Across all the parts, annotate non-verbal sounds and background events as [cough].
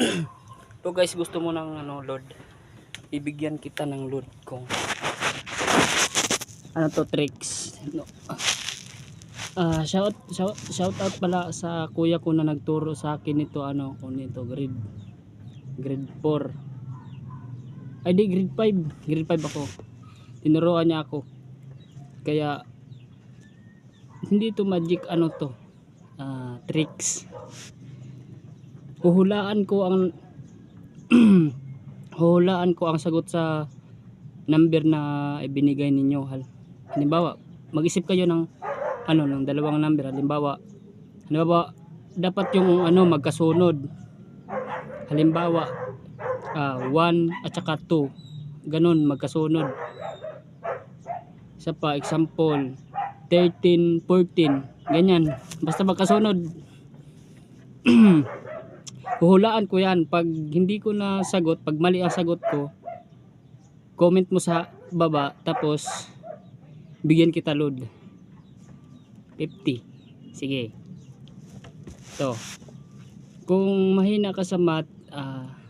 [clears throat] So guys, gusto mo ng ano, load. Bibigyan kita ng load kung ano to tricks. No. Ah, shout shout shout out pala sa kuya ko na nagturo sa akin nito ano, kung nito grade grade 4. Ay di grade 5, grade 5 ako. Tinuruan niya ako. Kaya hindi to magic ano to. ah, tricks. Huhulaan ko ang [clears throat] huhulaan ko ang sagot sa number na ibinigay ninyo. Hal- Halimbawa, mag-isip kayo ng ano ng dalawang number. Halimbawa, halimbawa dapat yung ano magkasunod. Halimbawa, ah 1 at saka 2. Ganun magkasunod. Isa pa example 13, 14. Ganyan. Basta magkasunod. [clears throat] Huhulaan ko yan. Pag hindi ko na sagot, pag mali ang sagot ko, comment mo sa baba, tapos bigyan kita load. 50. Sige. Ito. Kung mahina ka sa math, ah,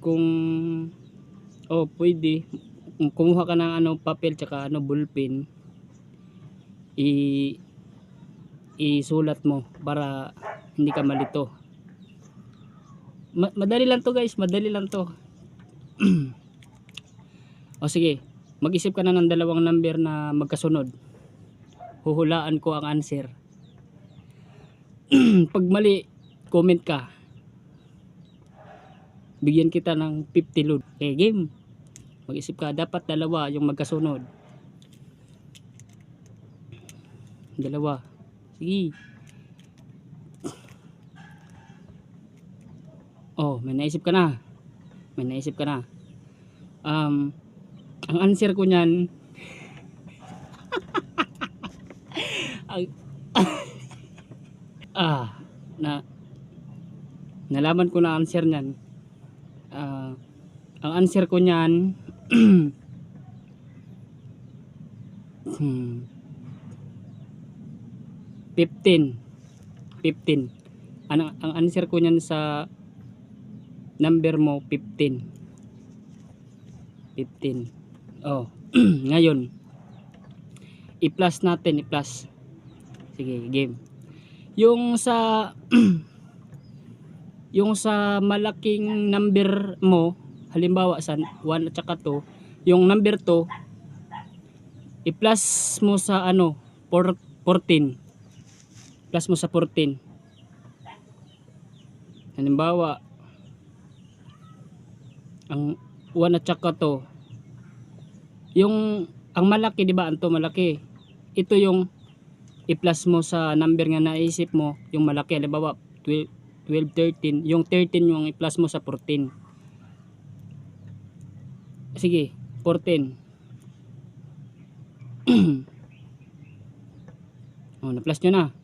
kung oh, pwede kumuha ka ng ano papel tsaka ano ballpen i isulat mo para hindi ka malito. Ma- madali lang to guys, madali lang to. [clears throat] o sige, mag-isip ka na ng dalawang number na magkasunod. Huhulaan ko ang answer. [clears throat] Pag mali, comment ka. Bigyan kita ng 50 load. Okay, game. Mag-isip ka, dapat dalawa yung magkasunod. Dalawa. Sige. Oh, may naisip ka na. May naisip ka na. Um, ang answer ko niyan [laughs] ang, [laughs] ah, na nalaman ko na answer niyan. Ah, ang answer ko niyan [clears throat] hmm, 15 15 ang, ang answer ko niyan sa number mo 15 15 oh [clears throat] ngayon i-plus natin i-plus. Sige game. Yung sa [clears throat] yung sa malaking number mo halimbawa sa 1 at saka 2 yung number 2 i-plus mo sa ano 4, 14 plus mo sa 14 halimbawa ang 1 at saka 2 yung ang malaki di ba anto malaki ito yung i-plus mo sa number nga naisip mo yung malaki halimbawa 12, 12 13 yung 13 yung i-plus mo sa 14 sige 14 [clears throat] oh na-plus nyo na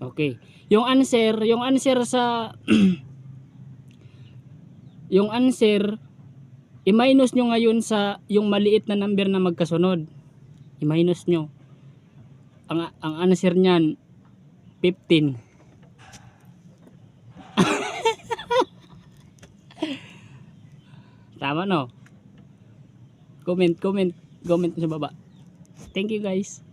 okay. Yung answer yung answer sa [clears throat] yung answer i-minus nyo ngayon sa yung maliit na number na magkasunod. I-minus nyo. Ang, ang answer nyan 15 [laughs] tama no? Comment comment. Comment sa baba. Thank you guys